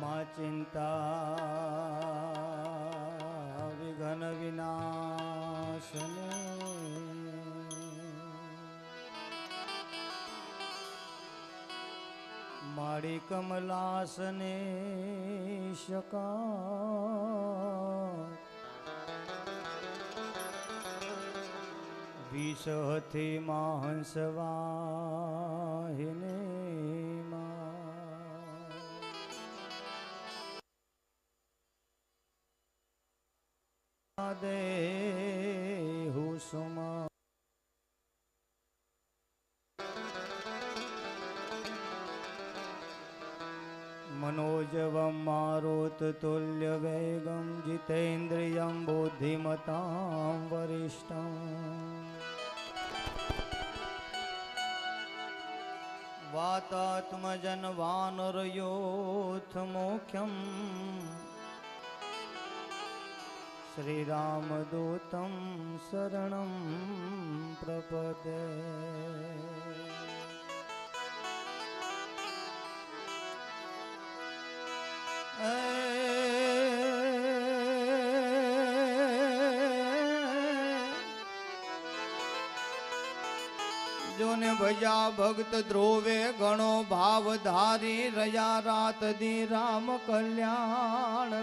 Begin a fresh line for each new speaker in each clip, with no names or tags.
મા ચિંતા. વિઘન વિનાશને. મારી કમલાસને શકા વિષહથી માં હંસવાહિને દેહુ સુમા मनोजवं मारुततुल्यवेगं जितेन्द्रियं बुद्धिमतां वरिष्ठम् वातात्मजनवानरयोऽथ मुख्यम् श्रीरामदूतं शरणं प्रपदे જોને ભજા ભક્ત ધ્રુવે ગણો ભાવ ધારી રયા રાત દી રામ કલ્યાણ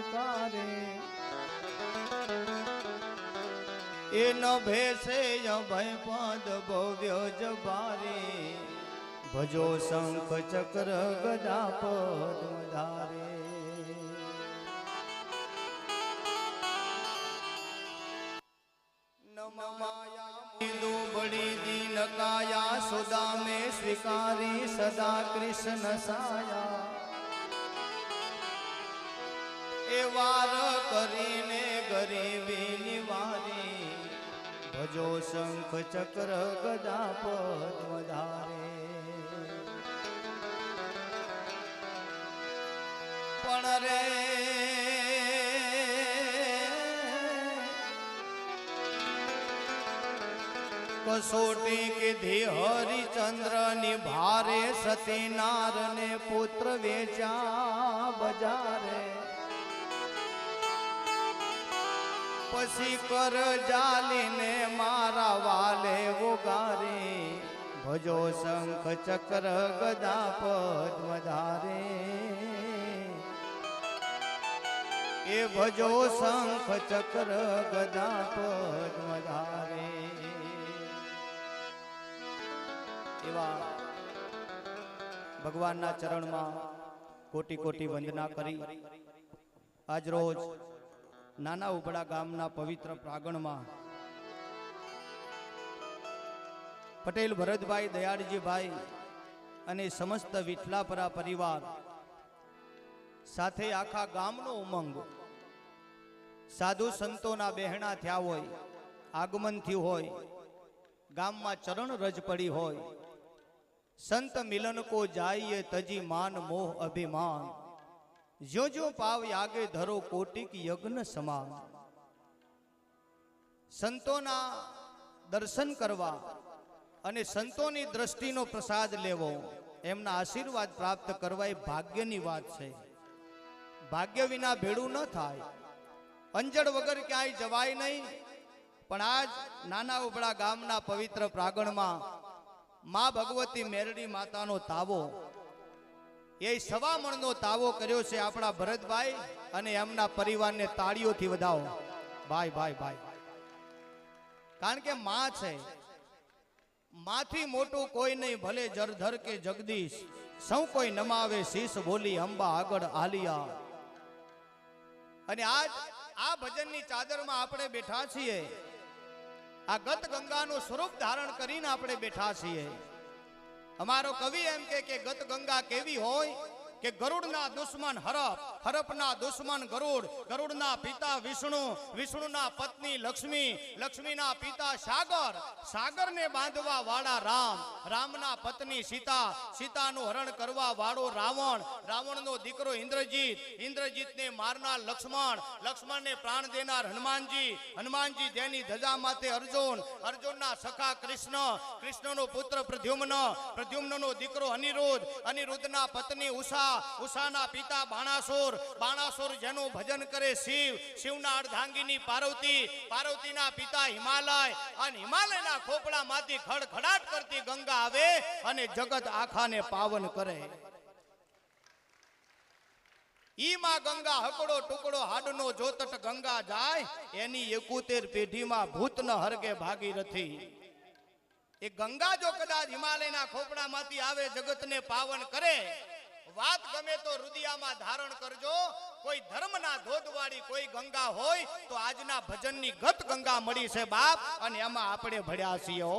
કારે એ ન ભેસે અભય પદ ભવ્ય જબારે. ભજો શંખ ચક્ર ગદા પદ ધારે. નમમાયા બડી દીન કાયા સુદા મે સ્વીકારી સદા કૃષ્ણ સાયા. એ વાર કરીને ભજો શંખ ચક્ર ગદા પદ્મ ધારે પણ રે, કસોટી કીધી હરિચંદ્રની ભારે સતી નાર ને પુત્ર વેચા બજારે. પછી કર જાલીને મારા વાલે ઉગારે. ભજો શંખ ચક્ર ગદા પદ વધારે. એ ભજો શંખ ચક્ર ગદા પદ વધારે. એવા ભગવાનના ચરણમાં કોટી કોટી વંદના કરી. આજ રોજ નાના ઉબડા ગામના પવિત્ર પ્રાંગણમાં. પટેલ ભરતભાઈ દયાળજીભાઈ અને સમસ્ત વિઠલાપરા પરિવાર સાથે આખા ગામનો ઉમંગ. સાધુ સંતોના બહેણા થયા હોય, આગમન થયું હોય, ગામમાં ચરણ રજ પડી હોય. સંત મિલન કો જાઈએ તજી માન મોહ અભિમાન. જો જો પાવ યાગે ધરો કોટિક યજ્ઞ સમાન સંતોના દર્શન કરવા અને સંતોની દ્રષ્ટિનો પ્રસાદ લેવો, એમના આશીર્વાદ પ્રાપ્ત કરવા એ ભાગ્યની વાત છે. ભાગ્ય વિના ભેડું ન થાય. અંજળ વગર ક્યાંય જવાય નહીં. પણ આજ નાના ઉબળા ગામના પવિત્ર પ્રાગણમાં મા ભગવતી મેરડી માતાનો તાવો એ સવામણનો તાવો કર્યો છે આપણા ભરતભાઈ અને એમના પરિવારને તાળીઓથી વધાવો. ભાઈ ભાઈ ભાઈ. કારણ કે માં છે. માથી મોટું કોઈ નહીં, ભલે જરધર કે જગદીશ. સૌ કોઈ નમાવે શીશ બોલી અંબા આગળ આલિયા. અને આજ આ ભજનની ચાદરમાં આપણે બેઠા છીએ. આ ગત ગંગાનું સ્વરૂપ ધારણ કરીને આપણે બેઠા છીએ. અમારો કવિ એમ કે ગત ગંગા કેવી હોય? કે ગરુડના દુશ્મન હરપ, હરપના દુશ્મન ગરુડ, ગરુડના પિતા વિષ્ણુ, વિષ્ણુના પત્ની લક્ષ્મી, લક્ષ્મીના પિતા સાગર, સાગરને બાંધવા વાળા રામ, રામના પત્ની સીતા, સીતાનું હરણ કરવા વાળો રાવણ, રાવણનો દીકરો ઇન્દ્રજીત, ઇન્દ્રજીતને મારનાર લક્ષ્મણ, લક્ષ્મણને પ્રાણ દેનાર હનુમાનજી હનુમાનજી જેની ધજા માથે અર્જુન, અર્જુનના સખા કૃષ્ણ, કૃષ્ણનો પુત્ર પ્રદ્યુમ્ન, પ્રદ્યુમ્નનો દીકરો અનિરુદ્ધ, અનિરુદ્ધના પત્ની ઉષા ઉષા ઉષાના પિતા બાણાસુર બાણાસુર જેનું ભજન કરે શિવ. શિવના અર્ધાંગીની પાર્વતી. પાર્વતીના પિતા હિમાલય. અને હિમાલયના ખોપડામાંથી ખડખડાટ કરતી ગંગા આવે અને જગત આખાને પાવન કરે. ઈમાં ગંગા હકડો ટુકડો હાડનો જોતટ ગંગા જાય. એની એકોતેર પેઢીમાં ભૂત ન હરગે ભાગીરથી એ ગંગા જો કદાચ હિમાલયના ખોપડામાંથી આવે, જગતને પાવન કરે વાત ગમે તો રુદિયામાં ધારણ કરજો. કોઈ ધર્મના ધોધવાળી, કોઈ ગંગા હોય, તો આજના ભજનની ગત ગંગા મળી છે બાપ, અને એમાં આપણે ભળ્યા છીએ.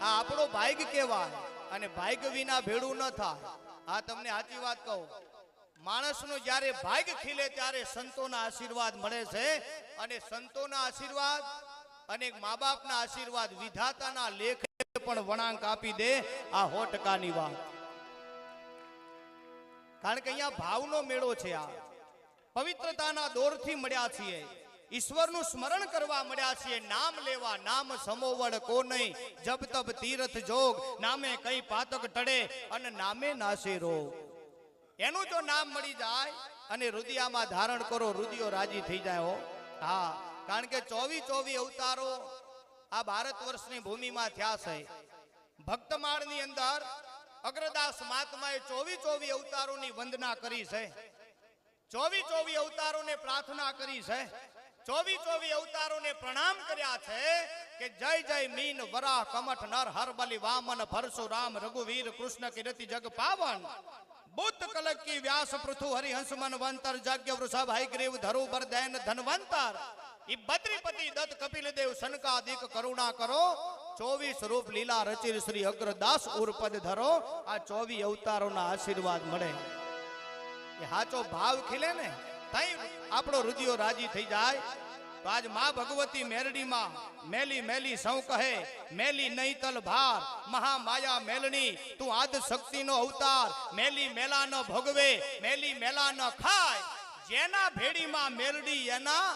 આ આપણો ભાઈગ કહેવાય, અને ભાઈગ વિના ભેડું ન થાય. આ તમને સાચી વાત કહું. માણસનો જ્યારે ભાગ્ય ખીલે ત્યારે સંતોના આશીર્વાદ મળે છે, અને સંતોના આશીર્વાદ અને મા બાપના આશીર્વાદ વિધાતાના લેખે પણ વણાંક આપી દે આ સો ટકાની વાત. કારણ કે અહીંયા ભાવનો મેળો છે આ. પવિત્રતાના દોરથી મળ્યા છીએ. ઈશ્વરનું સ્મરણ કરવા મળ્યા છીએ. નામ લેવા, નામ સમોવડ કો નહીં જબ તબ તીર્થ જોગ, નામે કઈ પાતક ટળે અને નામે નાશે રોગ. એનું જો નામ મળી જાય અને રુદિયામાં ધારણ કરો, રુદિયો રાજી થઈ જાય હો. હા, કારણ કે ચોવી ચોવી અવતારો આ ભારત વર્ષની ભૂમિમાં થયા છે. ભક્તમાળની અંદર અગ્રદાસ મહાત્માએ ચોવી ચોવી અવતારોની વંદના કરી છે. ચોવી ચોવી અવતારોને પ્રાર્થના કરી છે. ચોવી ચોવી અવતારોને પ્રણામ કર્યા છે કે જય જય મીન વરાહ કમઠ નર હરબલી વામન પરશુરામ રઘુવીર કૃષ્ણ કીર્તિ જગ પાવન. બુદ્ધ કલકી વ્યાસ પૃથુ હરિહંસ મનવંતર જગ્ય વૃષભ હૈગ્રીવ ધરુ બરદૈન ધનવંતર. ઈ બદ્રીપતિ દત્ત કપિલ દેવ સનકાદિક કરુણા કરો. ચોવીસ રૂપ લીલા રચિર શ્રી અગ્રદાસ ઉર્પદ ધરો. આ ચોવી અવતારોના આશીર્વાદ મળે. એ હાચો ભાવ ખીલે ને, તઈ આપણો રુદિયો રાજી થઈ જાય. તો આજમાં ભગવતી મેરડીમાં મેલી મેલી સૌ કહે, મેલી નહીં તલ ભાર, મહામાયા મેલણી, તું આદ શક્તિનો અવતાર, મેલી મેલા ન ભોગવે, મેલી મેલા ન ખાય. જેના ભેડીમાં મેલડી એના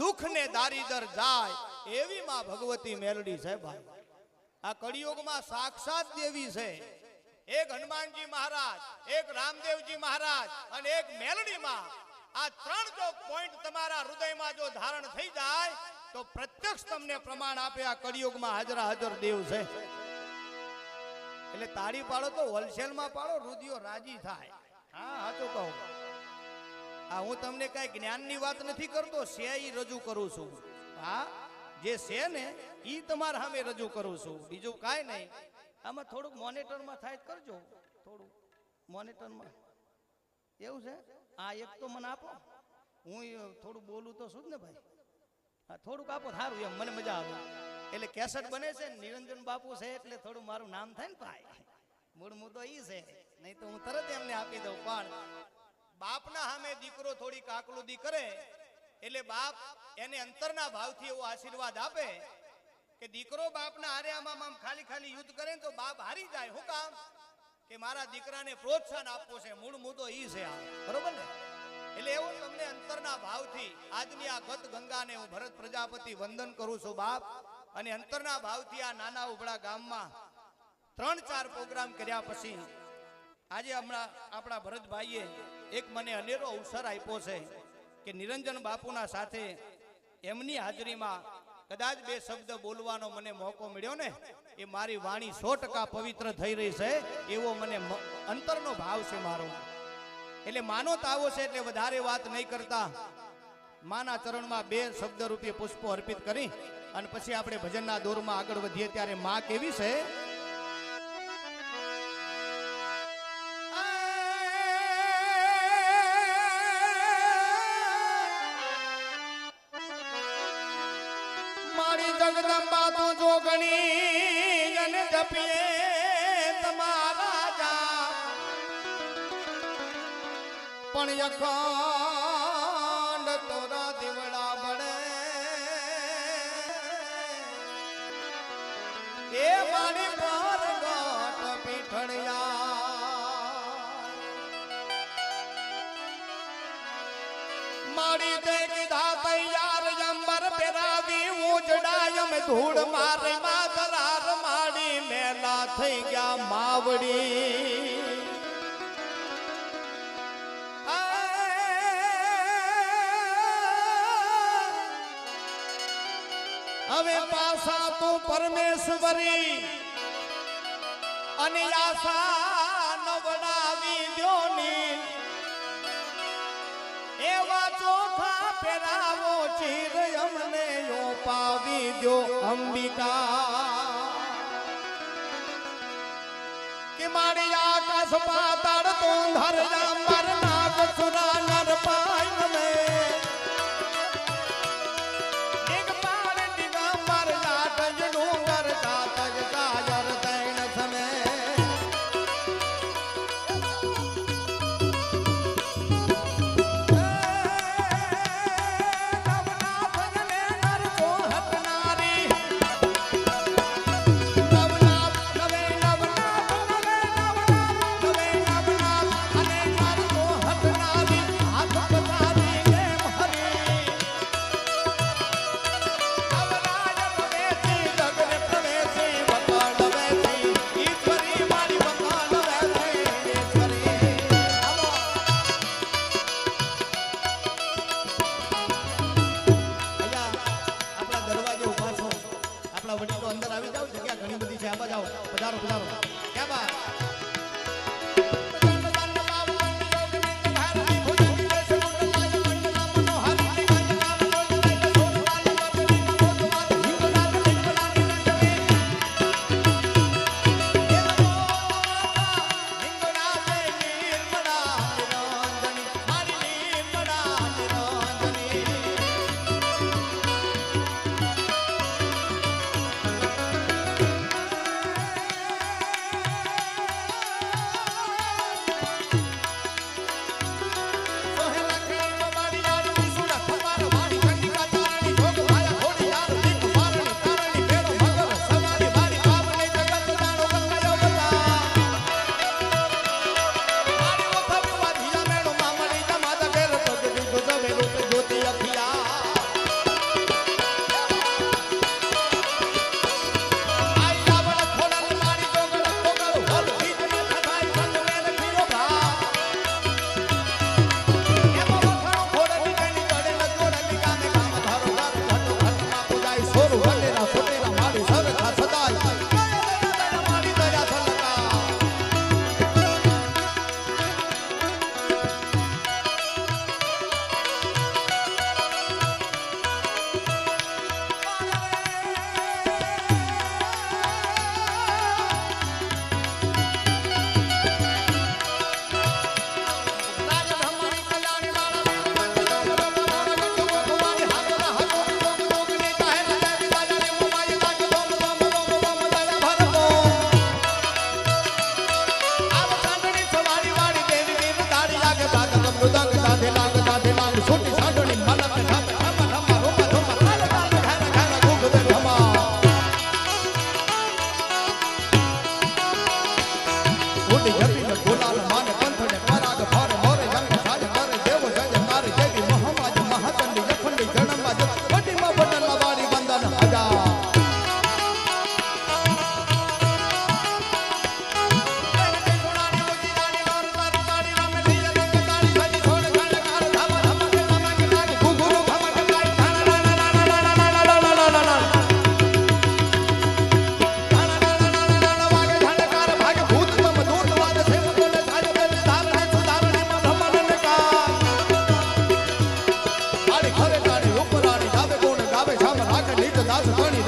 દુઃખને દારીદર જાય, એવી માં ભગવતી મેલડી છે ભાઈ. આ કળિયુગમાં સાક્ષાત દેવી છે. એક હનુમાનજી મહારાજ, એક રામદેવજી મહારાજ અને એક મેલડીમાં આ ત્રણ જો પોઈન્ટ તમારા હૃદયમાં જો ધારણ થઈ જાય, તો પ્રત્યક્ષ તમને પ્રમાણ આપે આ કળિયુગમાં હાજરા હાજર દેવ છે. એટલે તાળી પાડો તો હોલસેલમાં પાડો રુદિયો રાજી થાય. હા સાચું કહું. આ હું તમને કઈ જ્ઞાનની વાત નથી કરતો છે રજૂ કરું છું. હા? જે છે ને એ તમારા સામે રજૂ કરું છું. બીજું કાંઈ નહીં. આમાં થોડુંક મોનિટરમાં થાય કરજો. થોડું મોનિટરમાં. એવું છે? આ એક તો મને આપો. હું થોડું બોલું તો શું જ ને ભાઈ? હા, થોડુંક આપો, સારું એમ. મને મજા આવે. એટલે કેસેટ બને છે નિરંજન બાપુ છે એટલે થોડું મારું નામ થાય ને ભાઈ. મૂળ મુદ્દો એ છે. નહીં તો હું તરત એમને આપી દઉં. પણ બાપના સામે દીકરો થોડી કાકલુદી કરે એટલે બાપ એને અંતરના ભાવથી એવો આશીર્વાદ આપે કે દીકરો બાપના હારે આમાં આમ ખાલી ખાલી યુદ્ધ કરે તો બાપ હારી જાય. હું કામ? કે મારા દીકરાને પ્રોત્સાહન આપવું છે. મૂળ મુદ્દો ઈ છે આ. બરોબર ને? એટલે એવું તમને અંતરના ભાવથી આજની આ ગત ગંગાને હું ભરત પ્રજાપતિ વંદન કરું છું બાપ. અને અંતરના ભાવથી આ નાના ઉભળા ગામમાં ત્રણ ચાર પ્રોગ્રામ કર્યા પછી આજે હમણાં આપણા ભરતભાઈએ એક મને અનેરો અવસર આપ્યો છે. કે નિરંજન બાપુના સાથે એમની હાજરીમાં કદાચ બે શબ્દ બોલવાનો મને મોકો મળ્યો ને, એ મારી વાણી સો પવિત્ર થઈ રહી છે, એવો મને અંતરનો ભાવ છે મારો. એટલે માનો તાવો છે એટલે વધારે વાત નહીં કરતા. માના ચરણમાં બે શબ્દ રૂપે પુષ્પો અર્પિત કરી અને પછી આપણે ભજનના દોરમાં આગળ વધીએ ત્યારે માં કેવી છે? જપીએ તમારા જા પણ અખંડ તોરા દીવડા બળે એ મારી પર ગોટ પીઠણિયા. મારી તે કીધા તૈયાર અંબર પેરાવી ઉજડાય અમે ધૂળ મારે મેલા થઈ ગયા માવડી. હવે પાસા તું પરમેશ્વરી અને આશા ન બનાવી એવા ચોખા ફેરાવો ચીર અમને પાવી દો અંબિકા. કે મારી આકાશ પાતાળ તો ધરયા મરનાગ સુરા નર પાય મે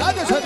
来点。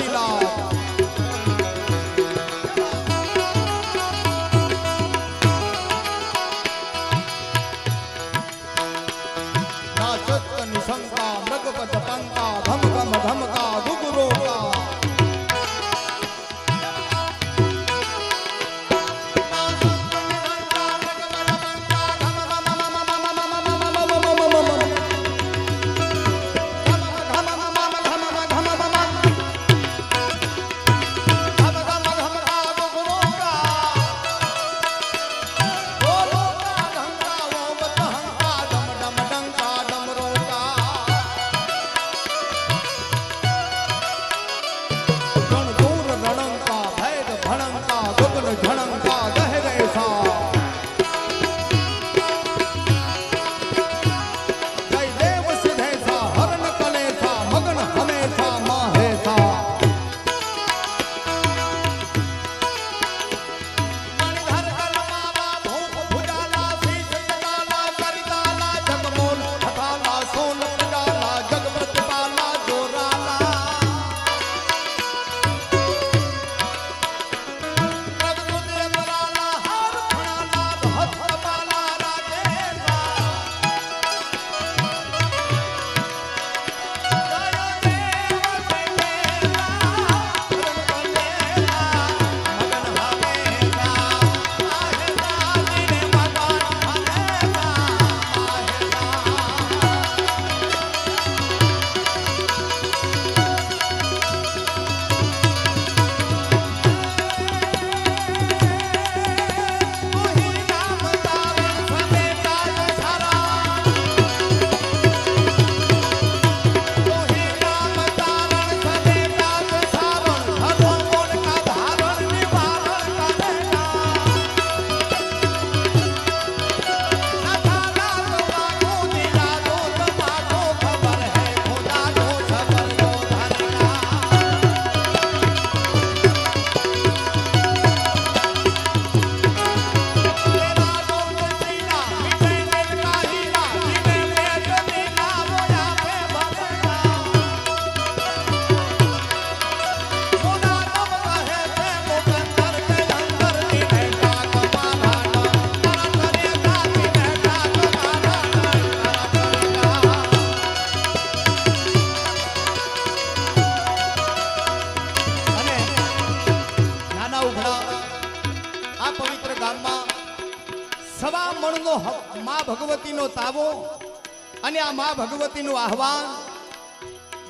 આહવાન,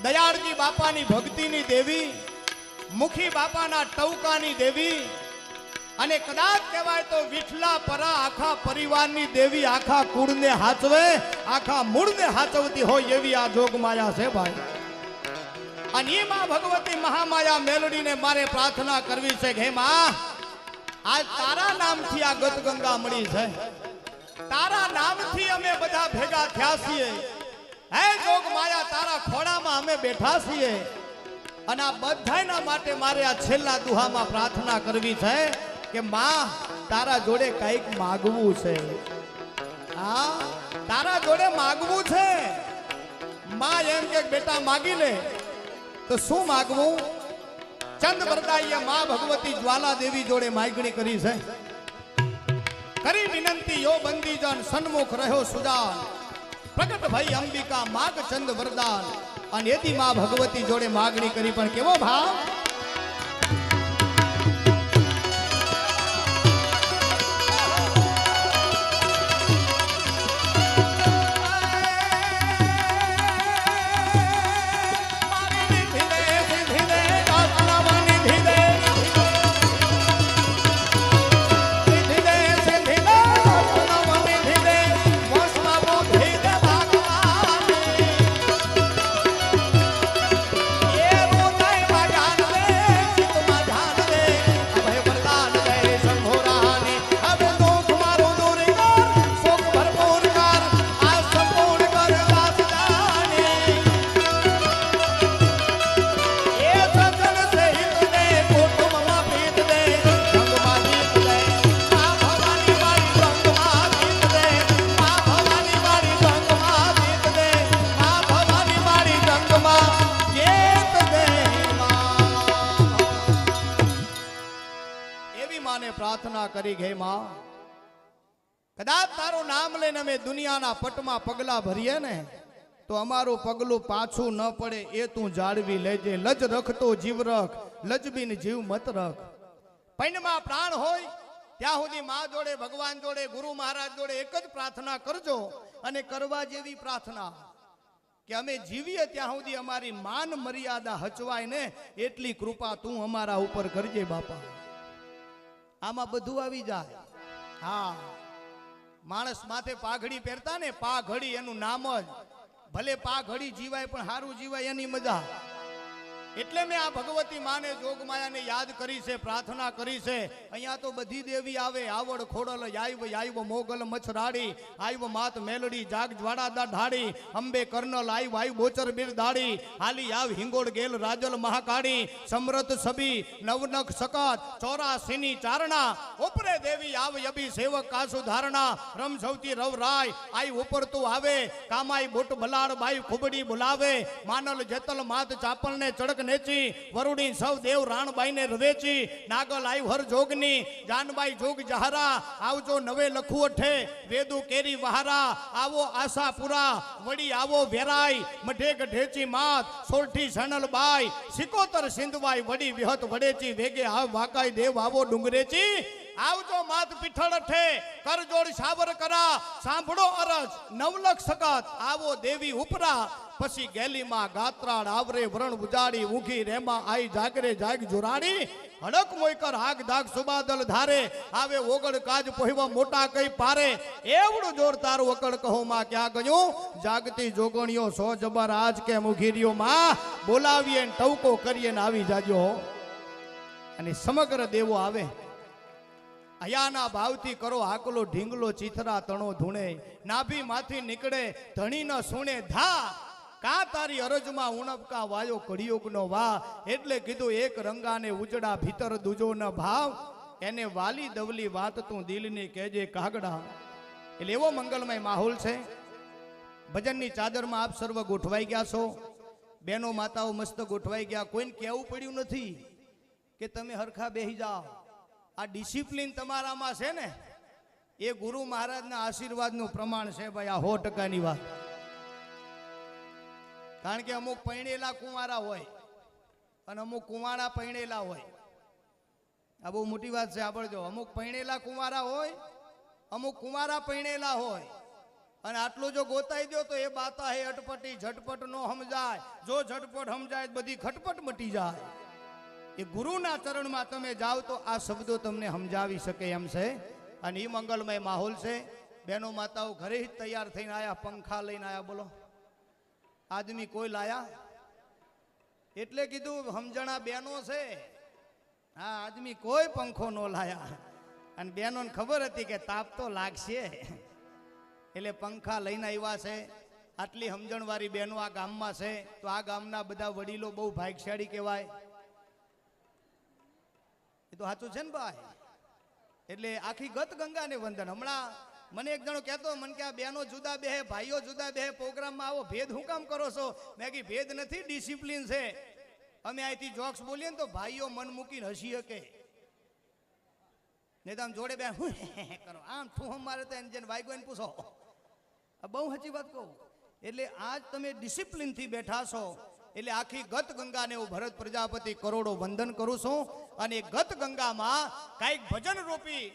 દયાળજી બાપાની ભક્તિની દેવી, મુખી બાપાના ટવકાની દેવી, અને કદાચ કહેવાય તો વિઠલા પરા આખા પરિવારની દેવી આખા કુળને હાચવે, આખા મૂળને હાચવતી હોય એવી આ જોગમાયા છે ભાઈ. અને એ માં ભગવતી મહામાયા મેલડીને મારે પ્રાર્થના કરવી છે કે માં, આજ તારા નામથી આ ગતગંગા મળી છે. તારા નામથી અમે બધા ભેગા થયા છીએ. હે જોગ માયા, તારા ખોડામાં અમે બેઠા છીએ. અને આ માટે મારે આ છેલ્લા દુહામાં પ્રાર્થના કરવી છે કે માં, તારા જોડે કંઈક માગવું છે. તારા જોડે માગવું છે? માં એમ કે, બેટા, માગી લે. તો શું માગવું? ચંદ વરદાઈએ માં ભગવતી જ્વાલા દેવી જોડે માગણી કરી છે. કરી વિનંતી, યો બંદીજન, સન્મુખ રહ્યો સુજાન. પ્રગટ ભાઈ અંબિકા માગ ચંદ વરદાન અને એથી માં ભગવતી જોડે માગણી કરી. પણ કેવો ભાવ? કદાચ તારું નામ લઈને અમે દુનિયાના પટમાં પગલા ભરીએ ને, તો અમારું પગલું પાછું ન પડે એ તું જાળવી લેજે. લજ રખતો જીવ રખ લજબીન જીવ મત રખ. પૈણમાં પ્રાણ હોય, ત્યાં સુધી મા જોડે, ભગવાન જોડે, ગુરુ મહારાજ જોડે એક જ પ્રાર્થના કરજો અને કરવા જેવી પ્રાર્થના. કે અમે જીવીએ ત્યાં સુધી અમારી માન મર્યાદા હચવાય ને, એટલી કૃપા તું અમારા ઉપર કરજે બાપા. આમાં બધું આવી જાય. હા. માણસ માથે પાઘડી પહેરતા ને પાઘડી એનું નામ જ. ભલે પાઘડી જીવાય પણ સારું જીવાય એની મજા. એટલે મેં આ ભગવતી માને જોગમાયાને યાદ કરી છે, પ્રાર્થના કરી છે. અહીંયા તો બધી દેવી આવે, આવડ, ખોડલ, આયવ આયવ મોગલ, મછરાડી આઈવ માત, મેલડી, જાગ દા ઢાડી અંબે, કર્નલ, આયવ આયવ, બોચર, બીર દાડી હાલી, આવ, હિંગોળ, ગેલ, રાજલ, મહાકાળી, સમરથ સબી નવનખ, સકાત ચોરાસીની ચારણા, ઉપરે દેવી, આવ, યબી, સેવક, કાસુ, ધારણા, રમ, સૌથી, રવ, રાય આઈ ઉપર તું આવે, કામાઈ, બોટ ભલાડ બાઈ, ખુબડી, બોલાવે, માનલ, જેતલ, માત ચાપલ ને ચડક નેચી, વરુડી સૌ દેવ રાણબાઈ ને રવેચી નાગલ આઈ હર જોગની, જાનબાઈ જોગ જહારા, આવજો નવે લખુ અઠે, વેદુ કેરી વહારા, આવો આશાપુરા વડી આવો વેરાઈ, મઢે ગઢેચી માત સોલઠી સણલબાઈ સિકોતર સિંધવાઈ વડી વિહત વડેચી, વેગે આવ વાકાઈ દેવ આવો ડુંગરેચી. આવજો માત પીઠળ ઠે કરજોડ સાવર કરા સાંભળો અરજ, નવલખ સકત આવો દેવી ઉપરા પછી ગેલીમાં ગાત્રાળ આવરે વરણ ઉજાડી ઊંઘી રેમાં આઈ જાગરે જાગ જોરાડી હડક મોયકર આગ દાગ સુબાદલ ધારે. આવે ઓગળ કાજ પોહવા મોટા કઈ પારે. એવડું જોર તારું અકળ કહો માં ક્યાં ગયું? જાગતી જોગણીઓ સો જબર આજ કે મુઘીરીઓ માં? બોલાવીએ ને ટવકો કરીએ ને આવી જાજો. અને સમગ્ર દેવો આવે. અયાના ભાવથી કરો આકલો ઢીંગલો ચીથરા તણો ધૂણે. નાભી માંથી નીકળે ધણી ન સુણે ધા. કા તારી અરજમાં ઉણપકા વાયો કળિયુગનો વા એટલે કીધું, એક રંગાને ઉજડા ભીતર દુજો ન ભાવ. એને વાલી દવલી વાત તું દિલની કહેજે કાગડા. એટલે એવો મંગલમય માહોલ છે. ભજનની ચાદરમાં આપ સર્વ ગોઠવાઈ ગયા છો. બેનો માતાઓ મસ્ત ગોઠવાઈ ગયા. કોઈને કહેવું પડ્યું નથી કે તમે હરખા બેહી જાઓ. આ ડિસિપ્લિન તમારામાં છે ને? એ ગુરુ મહારાજના આશીર્વાદનું પ્રમાણ છે ભાઈ. આ સો ટકાની વાત. કારણ કે અમુક પૈણેલા કુંવારા હોય અને અમુક કુંવારા પૈણેલા હોય. આ બહુ મોટી વાત છે સાંભળજો અમુક પૈણેલા કુંવારા હોય, અમુક કુંવારા પૈણેલા હોય. અને આટલું જો ગોતાઈ દો તો એ બાતા હે અટપટી, ઝટપટ નો સમજાય. જો ઝટપટ સમજાય બધી ખટપટ મટી જાય. એ ગુરુના ચરણમાં તમે જાઓ તો આ શબ્દો તમને સમજાવી શકે એમ છે. અને એ મંગલમય માહોલ છે. બહેનો માતાઓ ઘરે જ તૈયાર થઈને આવ્યા પંખા લઈને આવ્યા બોલો. આદમી કોઈ લાયા? એટલે કીધું સમજણા બેનો છે. હા આદમી કોઈ પંખો ન લાયા. અને બેનોને ખબર હતી કે તાપ તો લાગશે. એટલે પંખા લઈને આવ્યા છે. આટલી સમજણવાળી બહેનો આ ગામમાં છે. તો આ ગામના બધા વડીલો બહુ ભાગ્યશાળી કહેવાય. એ તો સાચું છે ને ભાઈ? એટલે આખી ગત ગંગાને વંદન. હમણાં મને એક જણો કહેતો, મને કે આ બહેનો જુદા બે ભાઈઓ જુદા બે પ્રોગ્રામમાં આવો ભેદ હું કામ કરો છો? મેં કી ભેદ નથી ડિસિપ્લિન છે. અમે અહીંથી જોક્સ બોલીએ ને તો ભાઈઓ મન મૂકીને હસી શકે. નહીં તો આમ જોડે બે હું કરો. આમ ઠું મારે તો એને જેને વાગ્યો એને પૂછો. આ બહુ સાચી વાત કહું. એટલે આજ તમે ડિસિપ્લિનથી બેઠા છો, એટલે આખી ગત ગંગાને હું ભરત પ્રજાપતિ કરોડો વંદન કરું છું અને ગત ગંગામાં કાંઈક ભજન રૂપી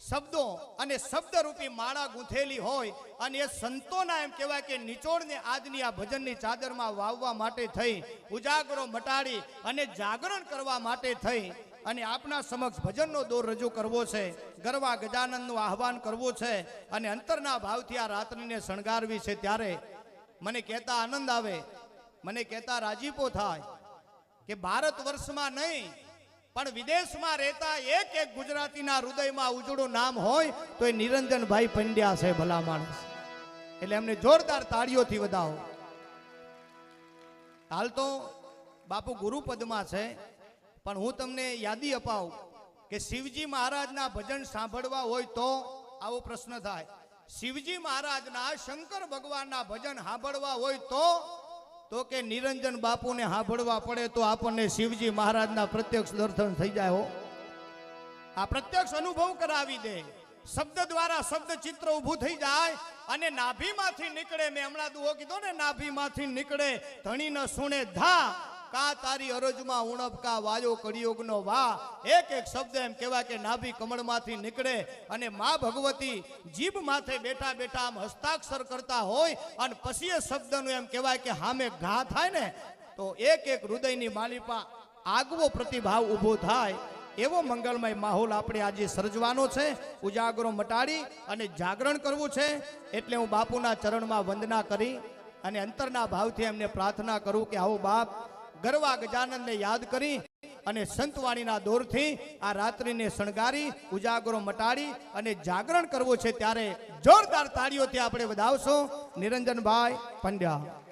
શબ્દો અને શબ્દરૂપી માળા ગૂંથેલી હોય અને એ સંતોના એમ કહેવાય કે નિચોડને આજની આ ભજનની ચાદરમાં વાવવા માટે થઈ, ઉજાગરો મટાડી અને જાગરણ કરવા માટે થઈ અને આપના સમક્ષ ભજનનો દોર રજૂ કરવો છે, ગરવા ગજાનંદનું આહવાન કરવું છે અને અંતરના ભાવથી આ રાત્રિને શણગારવી છે ત્યારે મને કહેતા આનંદ આવે, મને કહેતા રાજીપો થાય કે ભારત વર્ષમાં નહીં પણ વિદેશમાં રહેતા એક એક ગુજરાતીના હૃદયમાં ઉજળું નામ હોય તો એ નિરંજનભાઈ પંડ્યા છે ભલા માણસ. એટલે એમને જોરદાર તાળીઓથી વધાવો. હાલ તો બાપુ ગુરુપદમાં છે, પણ હું તમને યાદી અપાવું કે શિવજી મહારાજના ભજન સાંભળવા હોય તો આવો પ્રશ્ન થાય. શિવજી મહારાજના શંકર ભગવાનના ભજન સાંભળવા હોય તો તો કે નિરંજન બાપુને સાંભળવા પડે તો આપણને શિવજી મહારાજના પ્રત્યક્ષ દર્શન થઈ જાય હો. આ પ્રત્યક્ષ અનુભવ કરાવી દે. શબ્દ દ્વારા શબ્દ ચિત્ર ઊભું થઈ જાય અને નાભીમાંથી નીકળે. મેં હમણાં દુહો કીધો ને, નાભીમાંથી નીકળે. ધણી ન સુણે, ધા કા તારી અરજમાં ઉણપ, કા વાયો કળિયુગનો વા એક એક શબ્દ એમ કહેવાય કે નાભી કમળમાંથી નીકળે અને મા ભગવતી જીભ માથે બેઠા બેઠા આમ હસ્તાક્ષર કરતા હોય અને પછી એ શબ્દનું એમ કહેવાય કે હામે ઘા થાય ને, તો એક એક હૃદયની માલિપા આગવો પ્રતિભાવ ઊભો થાય. એવો મંગલમય માહોલ આપણે આજે સર્જવાનો છે. ઉજાગરો મટાડી અને જાગરણ કરવું છે. એટલે હું બાપુના ચરણમાં વંદના કરી અને અંતરના ભાવથી એમને પ્રાર્થના કરું કે આવો બાપ ગરવા ગજાનંદને યાદ કરી અને સંતવાણીના દોરથી આ રાત્રિને શણગારી, ઉજાગરો મટાડી અને જાગરણ કરવું છે ત્યારે જોરદાર તાળીઓથી આપણે વધાવશું. નિરંજનભાઈ પંડ્યા.